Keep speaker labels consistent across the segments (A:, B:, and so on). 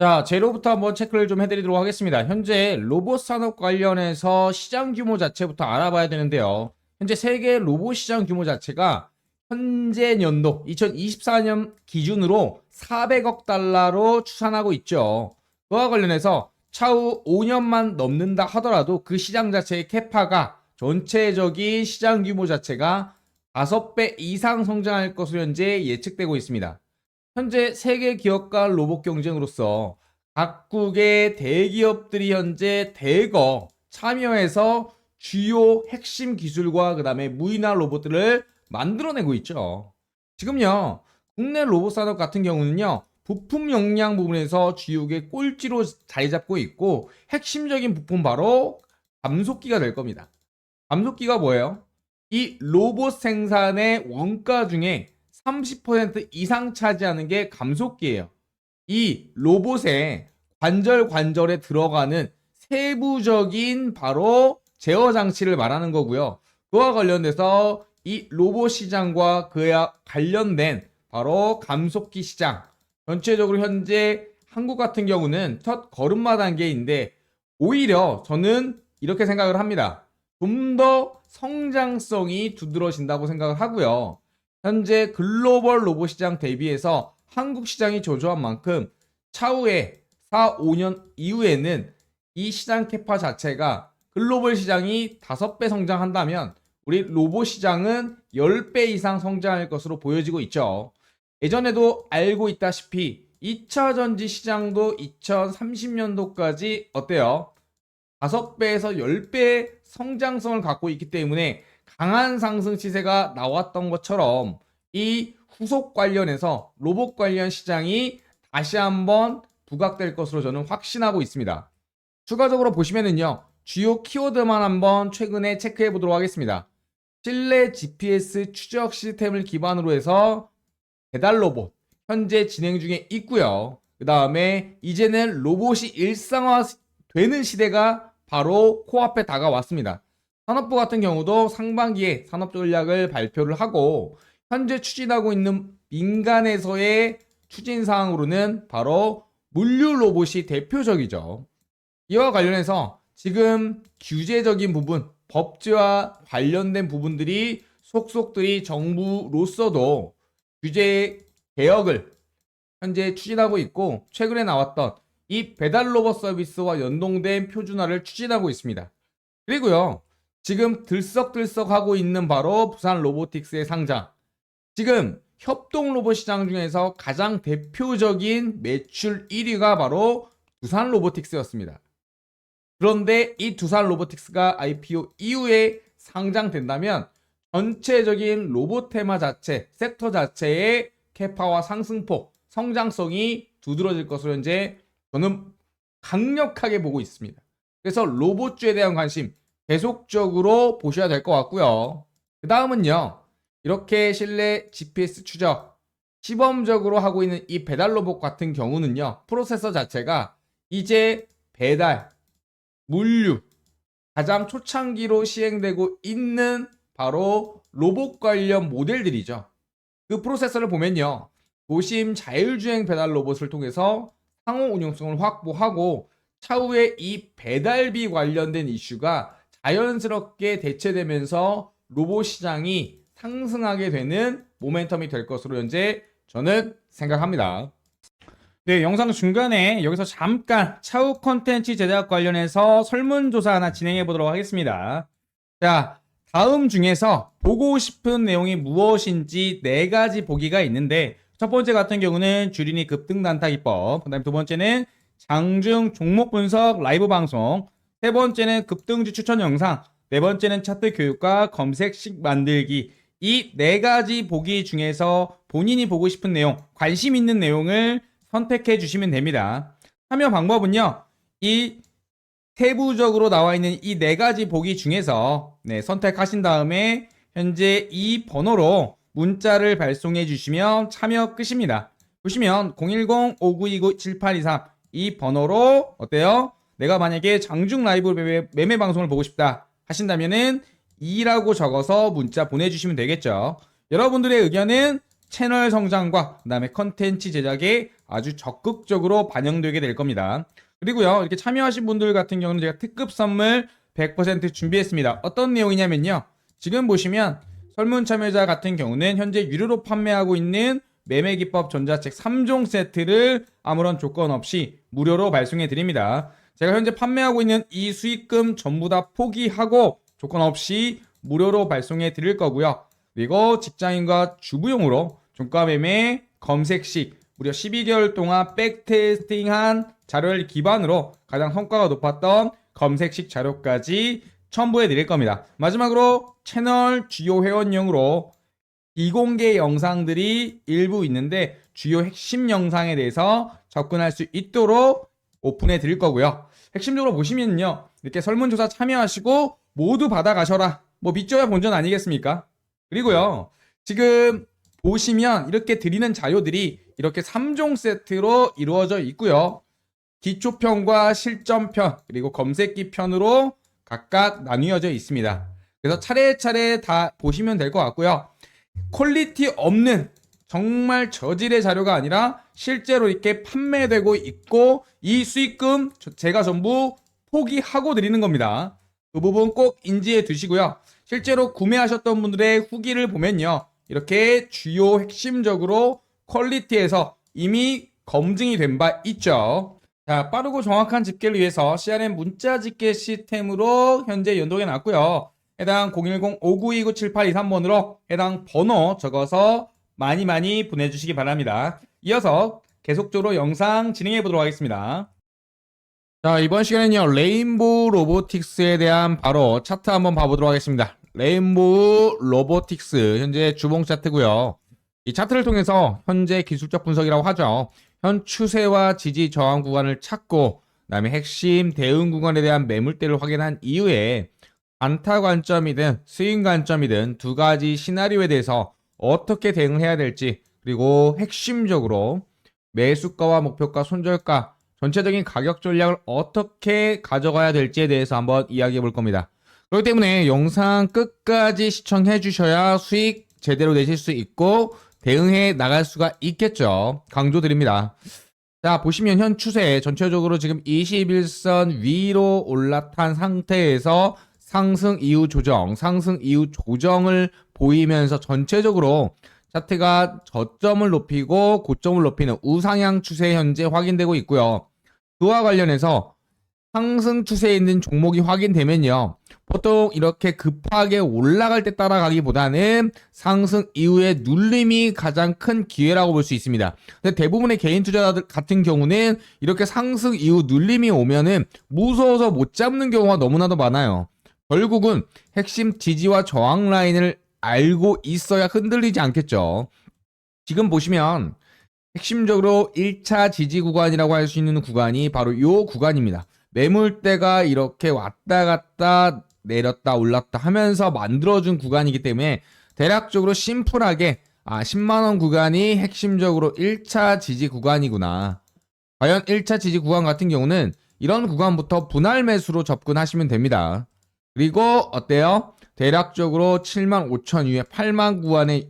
A: 자, 재료부터 한번 체크를 좀 해드리도록 하겠습니다. 현재 로봇 산업 관련해서 시장 규모 자체부터 알아봐야 되는데요. 현재 세계 로봇 시장 규모 자체가 현재 연도 2024년 기준으로 400억 달러로 추산하고 있죠. 그와 관련해서 차후 5년만 넘는다 하더라도 그 시장 자체의 캐파가 전체적인 시장 규모 자체가 5배 이상 성장할 것으로 현재 예측되고 있습니다. 현재 세계 기업 간 로봇 경쟁으로서 각국의 대기업들이 현재 대거 참여해서 주요 핵심 기술과 그 다음에 무인화 로봇들을 만들어내고 있죠. 지금요, 국내 로봇 산업 같은 경우는요, 부품 역량 부분에서 주요의 꼴찌로 자리 잡고 있고, 핵심적인 부품 바로 감속기가 될 겁니다. 감속기가 뭐예요? 이 로봇 생산의 원가 중에 30% 이상 차지하는 게 감속기예요. 이 로봇의 관절 관절에 들어가는 세부적인 바로 제어 장치를 말하는 거고요. 그와 관련돼서 이 로봇 시장과 그와 관련된 바로 감속기 시장 전체적으로 현재 한국 같은 경우는 첫 걸음마 단계인데 오히려 저는 이렇게 생각을 합니다. 좀 더 성장성이 두드러진다고 생각을 하고요. 현재 글로벌 로봇 시장 대비해서 한국 시장이 저조한 만큼 차후에 4, 5년 이후에는 이 시장 캐파 자체가 글로벌 시장이 5배 성장한다면 우리 로봇 시장은 10배 이상 성장할 것으로 보여지고 있죠. 예전에도 알고 있다시피 2차 전지 시장도 2030년도까지 어때요? 5배에서 10배 성장성을 갖고 있기 때문에 강한 상승 시세가 나왔던 것처럼 이 후속 관련해서 로봇 관련 시장이 다시 한번 부각될 것으로 저는 확신하고 있습니다. 추가적으로 보시면은요, 주요 키워드만 한번 최근에 체크해 보도록 하겠습니다. 실내 GPS 추적 시스템을 기반으로 해서 배달 로봇 현재 진행 중에 있고요. 그 다음에 이제는 로봇이 일상화 되는 시대가 바로 코앞에 다가왔습니다. 산업부 같은 경우도 상반기에 산업 전략을 발표를 하고 현재 추진하고 있는 민간에서의 추진 사항으로는 바로 물류 로봇이 대표적이죠. 이와 관련해서 지금 규제적인 부분, 법제와 관련된 부분들이 속속들이 정부로서도 규제 개혁을 현재 추진하고 있고 최근에 나왔던 이 배달 로봇 서비스와 연동된 표준화를 추진하고 있습니다. 그리고요. 지금 들썩들썩 하고 있는 바로 부산 로보틱스의 상장. 지금 협동 로봇 시장 중에서 가장 대표적인 매출 1위가 바로 두산 로보틱스였습니다. 그런데 이 두산 로보틱스가 IPO 이후에 상장된다면 전체적인 로봇 테마 자체, 섹터 자체의 캐파와 상승폭, 성장성이 두드러질 것으로 현재 저는 강력하게 보고 있습니다. 그래서 로봇주에 대한 관심 계속적으로 보셔야 될 것 같고요. 그 다음은요. 이렇게 실내 GPS 추적 시범적으로 하고 있는 이 배달 로봇 같은 경우는요. 프로세서 자체가 이제 배달, 물류 가장 초창기로 시행되고 있는 바로 로봇 관련 모델들이죠. 그 프로세서를 보면요. 도심 자율주행 배달 로봇을 통해서 상호 운용성을 확보하고 차후에 이 배달비 관련된 이슈가 자연스럽게 대체되면서 로봇 시장이 상승하게 되는 모멘텀이 될 것으로 현재 저는 생각합니다.
B: 네, 영상 중간에 여기서 잠깐 차후 컨텐츠 제작 관련해서 설문조사 하나 진행해 보도록 하겠습니다. 자, 다음 중에서 보고 싶은 내용이 무엇인지 네 가지 보기가 있는데 첫 번째 같은 경우는 주린이 급등 단타 기법, 그다음에 두 번째는 장중 종목 분석 라이브 방송, 세 번째는 급등주 추천 영상, 네 번째는 차트 교육과 검색식 만들기. 이 네 가지 보기 중에서 본인이 보고 싶은 내용, 관심 있는 내용을 선택해 주시면 됩니다. 참여 방법은요. 이 세부적으로 나와 있는 이 네 가지 보기 중에서 네, 선택하신 다음에 현재 이 번호로 문자를 발송해 주시면 참여 끝입니다. 보시면 010-5929-7823 이 번호로 어때요? 내가 만약에 장중 라이브 매매, 매매 방송을 보고 싶다 하신다면은 2라고 적어서 문자 보내주시면 되겠죠. 여러분들의 의견은 채널 성장과 그다음에 컨텐츠 제작에 아주 적극적으로 반영되게 될 겁니다. 그리고요, 이렇게 참여하신 분들 같은 경우는 제가 특급 선물 100% 준비했습니다. 어떤 내용이냐면요. 지금 보시면 설문 참여자 같은 경우는 현재 유료로 판매하고 있는 매매기법 전자책 3종 세트를 아무런 조건 없이 무료로 발송해 드립니다. 제가 현재 판매하고 있는 이 수익금 전부 다 포기하고 조건 없이 무료로 발송해 드릴 거고요. 그리고 직장인과 주부용으로 종가 매매 검색식 무려 12개월 동안 백테스팅한 자료를 기반으로 가장 성과가 높았던 검색식 자료까지 첨부해 드릴 겁니다. 마지막으로 채널 주요 회원용으로 비공개 영상들이 일부 있는데 주요 핵심 영상에 대해서 접근할 수 있도록 오픈해 드릴 거고요. 핵심적으로 보시면요. 이렇게 설문조사 참여하시고 모두 받아가셔라. 뭐 믿져야 본전 아니겠습니까? 그리고요. 지금 보시면 이렇게 드리는 자료들이 이렇게 3종 세트로 이루어져 있고요. 기초편과 실전편 그리고 검색기 편으로 각각 나뉘어져 있습니다. 그래서 차례차례 다 보시면 될 것 같고요. 퀄리티 없는 정말 저질의 자료가 아니라 실제로 이렇게 판매되고 있고 이 수익금 저- 제가 전부 포기하고 드리는 겁니다. 그 부분 꼭 인지해 두시고요. 실제로 구매하셨던 분들의 후기를 보면요. 이렇게 주요 핵심적으로 퀄리티에서 이미 검증이 된 바 있죠. 자, 빠르고 정확한 집계를 위해서 CRM 문자 집계 시스템으로 현재 연동해 놨고요. 해당 010-5929-7823번으로 해당 번호 적어서 많이 많이 보내주시기 바랍니다. 이어서 계속적으로 영상 진행해 보도록 하겠습니다.
A: 자, 이번 시간에는요, 레인보우 로보틱스에 대한 바로 차트 한번 봐보도록 하겠습니다. 레인보우 로보틱스, 현재 주봉 차트고요 이 차트를 통해서 현재 기술적 분석이라고 하죠. 현 추세와 지지 저항 구간을 찾고, 그 다음에 핵심 대응 구간에 대한 매물대를 확인한 이후에, 안타 관점이든 스윙 관점이든 두 가지 시나리오에 대해서 어떻게 대응해야 될지, 그리고 핵심적으로 매수가와 목표가, 손절가, 전체적인 가격 전략을 어떻게 가져가야 될지에 대해서 한번 이야기해 볼 겁니다. 그렇기 때문에 영상 끝까지 시청해 주셔야 수익 제대로 내실 수 있고 대응해 나갈 수가 있겠죠. 강조드립니다. 자, 보시면 현 추세 전체적으로 지금 21선 위로 올라탄 상태에서 상승 이후 조정, 상승 이후 조정을 보이면서 전체적으로 차트가 저점을 높이고 고점을 높이는 우상향 추세 현재 확인되고 있고요. 그와 관련해서 상승 추세에 있는 종목이 확인되면요. 보통 이렇게 급하게 올라갈 때 따라가기보다는 상승 이후에 눌림이 가장 큰 기회라고 볼 수 있습니다. 근데 대부분의 개인 투자자들 같은 경우는 이렇게 상승 이후 눌림이 오면은 무서워서 못 잡는 경우가 너무나도 많아요. 결국은 핵심 지지와 저항 라인을 알고 있어야 흔들리지 않겠죠. 지금 보시면 핵심적으로 1차 지지 구간이라고 할 수 있는 구간이 바로 이 구간입니다. 매물대가 이렇게 왔다 갔다 내렸다 올랐다 하면서 만들어준 구간이기 때문에 대략적으로 심플하게 아 10만원 구간이 핵심적으로 1차 지지 구간이구나. 과연 1차 지지 구간 같은 경우는 이런 구간부터 분할 매수로 접근하시면 됩니다. 그리고 어때요? 대략적으로 7만 5천 이후에 8만 구간에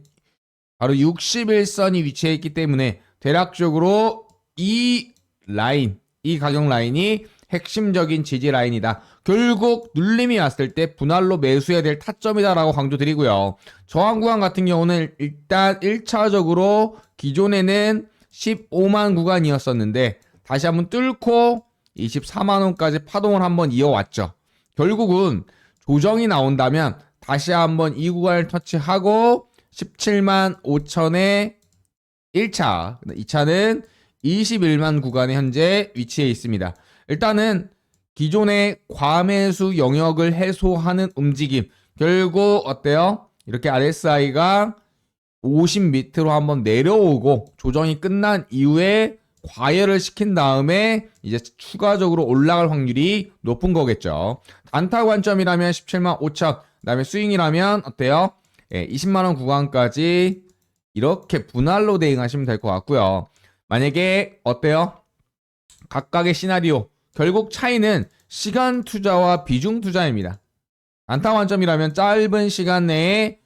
A: 바로 61선이 위치해 있기 때문에 대략적으로 이 라인, 이 가격 라인이 핵심적인 지지 라인이다. 결국 눌림이 왔을 때 분할로 매수해야 될 타점이다라고 강조드리고요. 저항 구간 같은 경우는 일단 1차적으로 기존에는 15만 구간이었었는데 다시 한번 뚫고 24만 원까지 파동을 한번 이어왔죠. 결국은 조정이 나온다면 다시 한번 이 구간을 터치하고 17만 5천에 1차, 2차는 21만 구간에 현재 위치해 있습니다. 일단은 기존의 과매수 영역을 해소하는 움직임. 결국 어때요? 이렇게 RSI가 50 밑으로 한번 내려오고 조정이 끝난 이후에 과열을 시킨 다음에 이제 추가적으로 올라갈 확률이 높은 거겠죠. 단타 관점이라면 17만 5천, 그다음에 스윙이라면 어때요? 예, 20만 원 구간까지 이렇게 분할로 대응하시면 될 것 같고요. 만약에 어때요? 각각의 시나리오 결국 차이는 시간 투자와 비중 투자입니다. 단타 관점이라면 짧은 시간 내에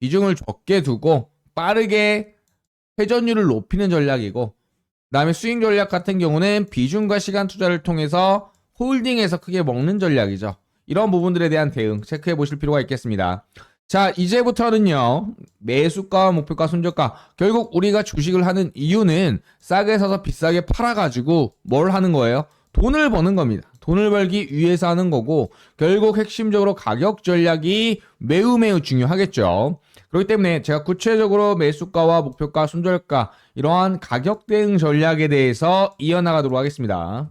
A: 비중을 적게 두고 빠르게 회전율을 높이는 전략이고 그다음에 스윙 전략 같은 경우는 비중과 시간 투자를 통해서 홀딩해서 크게 먹는 전략이죠. 이런 부분들에 대한 대응 체크해 보실 필요가 있겠습니다. 자, 이제부터는요. 매수가, 목표가, 손절가. 결국 우리가 주식을 하는 이유는 싸게 사서 비싸게 팔아 가지고 뭘 하는 거예요? 돈을 버는 겁니다. 돈을 벌기 위해서 하는 거고 결국 핵심적으로 가격 전략이 매우 매우 중요하겠죠. 그렇기 때문에 제가 구체적으로 매수가와 목표가, 손절가 이러한 가격 대응 전략에 대해서 이어나가도록 하겠습니다.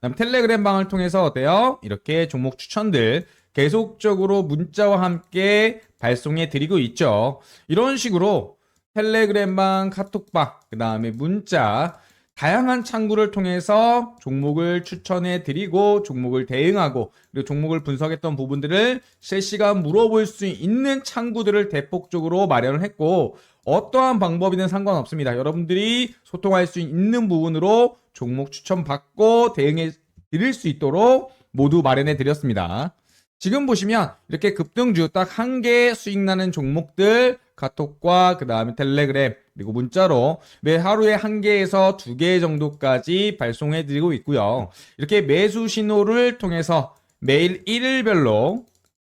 B: 그 다음 텔레그램 방을 통해서 어때요? 이렇게 종목 추천들 계속적으로 문자와 함께 발송해 드리고 있죠. 이런 식으로 텔레그램방, 카톡방, 그 다음에 문자, 다양한 창구를 통해서 종목을 추천해 드리고 종목을 대응하고 그리고 종목을 분석했던 부분들을 실시간 물어볼 수 있는 창구들을 대폭적으로 마련을 했고 어떠한 방법이든 상관없습니다. 여러분들이 소통할 수 있는 부분으로 종목 추천 받고 대응해 드릴 수 있도록 모두 마련해 드렸습니다. 지금 보시면 이렇게 급등주 딱 한 개 수익 나는 종목들 카톡과 그 다음에 텔레그램 그리고 문자로 매 하루에 한 개에서 두 개 정도까지 발송해 드리고 있고요. 이렇게 매수 신호를 통해서 매일 일일별로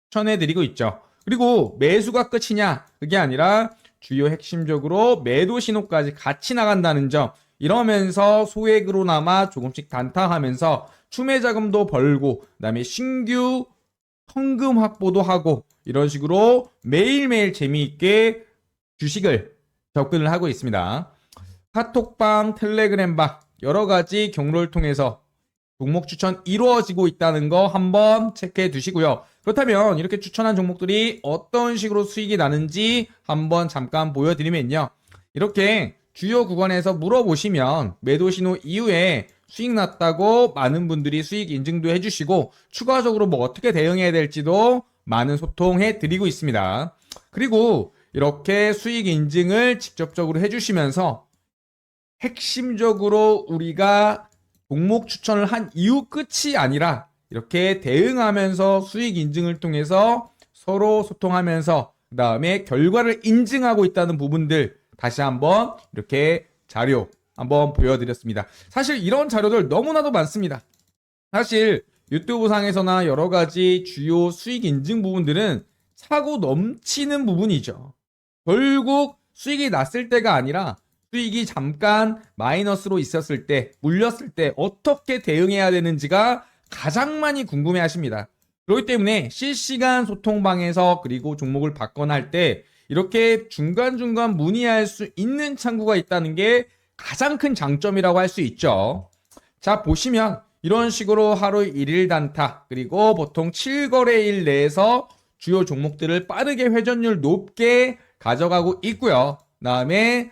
B: 추천해 드리고 있죠. 그리고 매수가 끝이냐? 그게 아니라 주요 핵심적으로 매도 신호까지 같이 나간다는 점 이러면서 소액으로나마 조금씩 단타하면서 추매 자금도 벌고 그다음에 신규 현금 확보도 하고 이런 식으로 매일매일 재미있게 주식을 접근을 하고 있습니다. 카톡방, 텔레그램방 여러 가지 경로를 통해서 종목 추천 이루어지고 있다는 거 한번 체크해 두시고요. 그렇다면 이렇게 추천한 종목들이 어떤 식으로 수익이 나는지 한번 잠깐 보여드리면요. 이렇게 주요 구간에서 물어보시면 매도 신호 이후에 수익 났다고 많은 분들이 수익 인증도 해주시고 추가적으로 뭐 어떻게 대응해야 될지도 많은 소통해 드리고 있습니다. 그리고 이렇게 수익 인증을 직접적으로 해주시면서 핵심적으로 우리가 종목 추천을 한 이후 끝이 아니라 이렇게 대응하면서 수익 인증을 통해서 서로 소통하면서 그 다음에 결과를 인증하고 있다는 부분들 다시 한번 이렇게 자료 한번 보여드렸습니다. 사실 이런 자료들 너무나도 많습니다. 사실 유튜브 상에서나 여러 가지 주요 수익 인증 부분들은 차고 넘치는 부분이죠. 결국 수익이 났을 때가 아니라 수익이 잠깐 마이너스로 있었을 때, 물렸을 때 어떻게 대응해야 되는지가 가장 많이 궁금해 하십니다. 그렇기 때문에 실시간 소통방에서 그리고 종목을 받거나 할 때 이렇게 중간중간 문의할 수 있는 창구가 있다는 게 가장 큰 장점이라고 할 수 있죠. 자, 보시면 이런 식으로 하루 1일 단타 그리고 보통 7거래일 내에서 주요 종목들을 빠르게 회전율 높게 가져가고 있고요. 다음에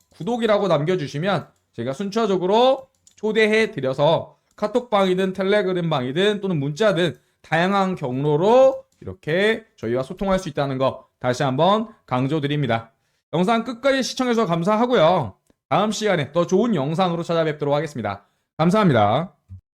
B: 구독이라고 남겨주시면 제가 순차적으로 초대해 드려서 카톡방이든 텔레그램 방이든 또는 문자든 다양한 경로로 이렇게 저희와 소통할 수 있다는 거 다시 한번 강조드립니다. 영상 끝까지 시청해주셔서 감사하고요. 다음 시간에 더 좋은 영상으로 찾아뵙도록 하겠습니다. 감사합니다.